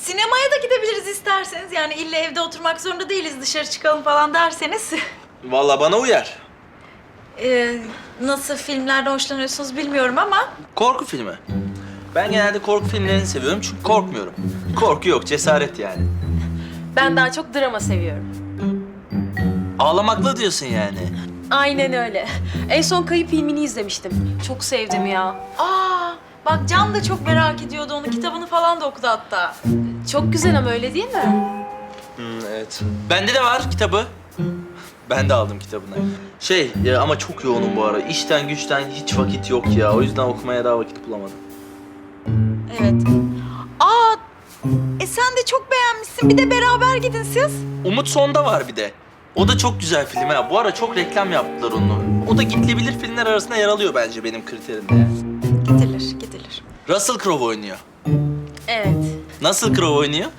sinemaya da gidebiliriz isterseniz. Yani illa evde oturmak zorunda değiliz. Dışarı çıkalım falan derseniz. Vallahi bana uyar. Ee, nasıl filmlerden hoşlanıyorsunuz bilmiyorum ama... Korku filmi. Ben genelde korku filmlerini seviyorum çünkü korkmuyorum. Korku yok, cesaret yani. Ben daha çok drama seviyorum. Ağlamakla diyorsun yani. Aynen öyle. En son Kayıp filmini izlemiştim. Çok sevdim ya. Aa, bak Can da çok merak ediyordu onu. Kitabını falan da okudu hatta. Çok güzel ama öyle değil mi? Hmm, evet. Bende de var kitabı. Ben de aldım kitabını. Şey ya ama çok yoğunum bu ara. İşten güçten hiç vakit yok ya. O yüzden okumaya daha vakit bulamadım. Evet. Aa, e sen de çok beğenmişsin. Bir de beraber gidin siz. Umut Son'da var bir de. O da çok güzel film ha. Bu ara çok reklam yaptılar onu. O da gidilebilir filmler arasında yer alıyor bence benim kriterimde. Russell Crowe oynuyor. Evet. Nasıl Crowe oynuyor?